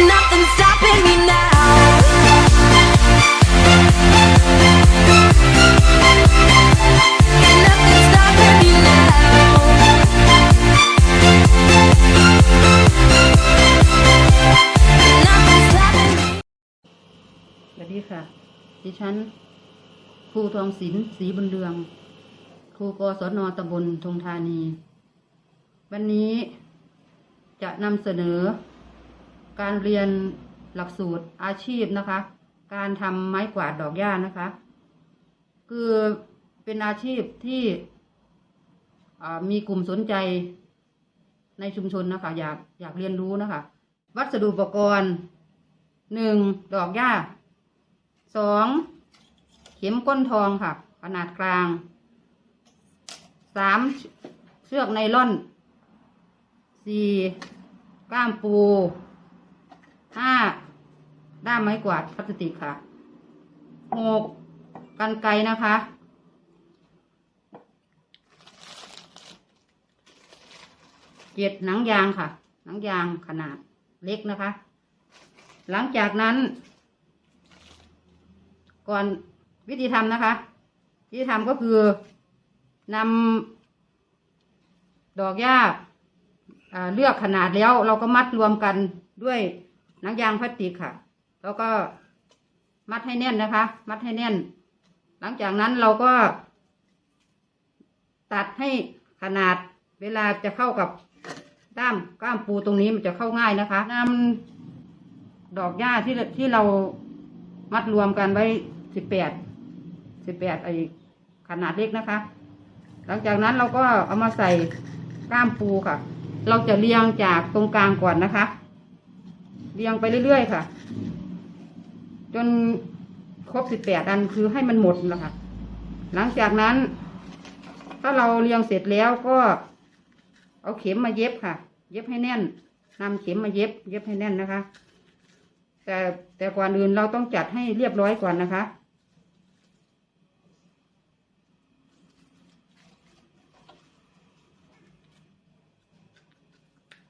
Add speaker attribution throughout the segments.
Speaker 1: ดีค่ะ ดิฉัน ครูทองศิลป์ศรีบุญเรือง ครูกศนตำบลทงธานี วันนี้จะนำเสนอ การเรียนหลักสูตรอาชีพนะคะ การทำไม้กวาดดอกหญ้านะคะ คือเป็นอาชีพที่มีกลุ่มสนใจในชุมชนนะคะ อยากอยากเรียนรู้นะคะ วัสดุอุปกรณ์หนึ่งดอกหญ้าสองเข็มก้นทองค่ะ ขนาดกลางสามเชือกไนล่อนสี่ก้ามปู ห้าด้ามไม้กวาดพลาสติกค่ะหกกันไกนะคะเจ็ดหนังยางค่ะ หนังยางขนาดเล็กนะคะ หลังจากนั้น ก่อนวิธีทำนะคะ วิธีทำก็คือนำดอกหญ้าเลือกขนาดแล้วเราก็มัดรวมกันด้วย หนังยางพลาสติกค่ะ แล้วก็มัดให้แน่นนะคะ มัดให้แน่น หลังจากนั้นเราก็ ตัดให้ขนาดเวลาจะเข้ากับด้ามก้ามปูตรงนี้มันจะเข้าง่ายนะคะนำดอกหญ้าที่ที่เรามัดรวมกันไว้สิบแปดสิบแปดไอขนาดเล็กนะคะ หลังจากนั้นเราก็เอามาใส่ก้ามปูค่ะ เราจะเรียงจากตรงกลางก่อนนะคะ เรียงไปเรื่อยๆค่ะ จนครบสิบแปดอันคือให้มันหมดนะคะ หลังจากนั้น ถ้าเราเรียงเสร็จแล้วก็ เอาเข็มมาเย็บค่ะ เย็บให้แน่นนำเข็มมาเย็บ เย็บให้แน่นนะคะ แต่แต่ก่อนอื่นเราต้องจัดให้เรียบร้อยก่อนนะคะ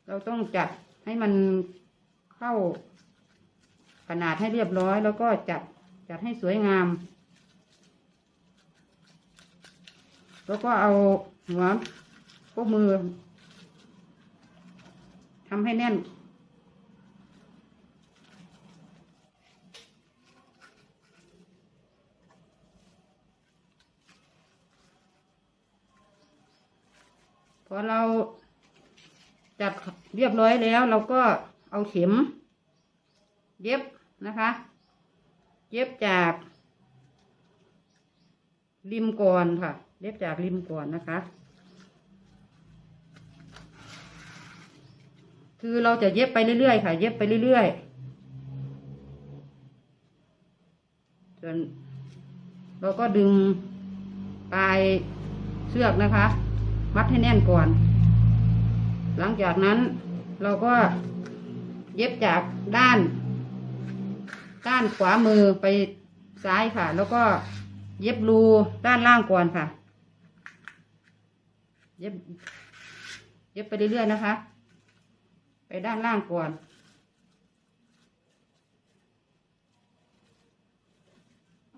Speaker 1: เราต้องจัดให้มัน เข้าขนาดให้เรียบร้อย แล้วก็จัดจัดให้สวยงาม แล้วก็เอาหัวพวกมือทำให้แน่น พอเราจัดเรียบร้อยแล้วเราก็ เอาเข็ม เย็บนะคะ เย็บจากริมก่อนค่ะ เย็บจากริมก่อนนะคะ คือเราจะเย็บไปเรื่อยๆค่ะ เย็บไปเรื่อยๆจนเราก็ดึงปลายเชือกนะคะ มัดให้แน่นก่อน หลังจากนั้นเราก็ เย็บจากด้าน ด้านขวามือไปซ้ายค่ะ แล้วก็เย็บรูด้านล่างก่อนค่ะ เย็บ เย็บไปเรื่อยๆนะคะ ไปด้านล่างก่อน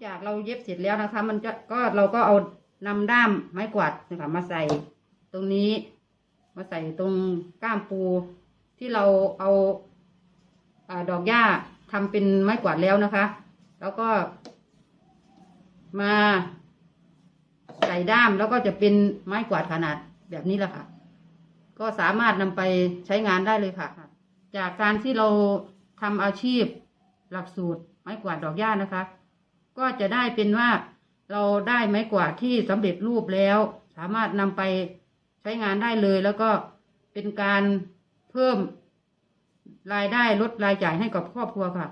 Speaker 1: จากเราเย็บเสร็จแล้วนะคะ มันจะก็เราก็เอานำด้ามไม้กวาดนะคะมาใส่ตรงนี้ มาใส่ตรงก้ามปูที่เราเอา ดอกหญ้าทำเป็นไม้กวาดแล้วนะคะ แล้วก็มาใส่ด้ามแล้วก็จะเป็นไม้กวาดขนาดแบบนี้แหละค่ะ ก็สามารถนำไปใช้งานได้เลยค่ะ จากการที่เราทำอาชีพหลักสูตรไม้กวาดดอกหญ้านะคะ ก็จะได้เป็นว่าเราได้ไม้กวาดที่สำเร็จรูปแล้ว สามารถนำไปใช้งานได้เลย แล้วก็เป็นการเพิ่ม รายได้ลดรายจ่ายให้กับครอบครัวค่ะ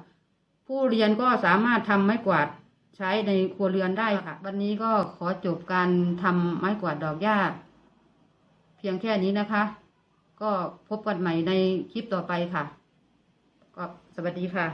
Speaker 1: ผู้เรียนก็สามารถทำไม้กวาดใช้ในครัวเรือนได้ค่ะ วันนี้ก็ขอจบการทำไม้กวาดดอกหญ้า เพียงแค่นี้นะคะ ก็พบกันใหม่ในคลิปต่อไปค่ะ ก็สวัสดีค่ะ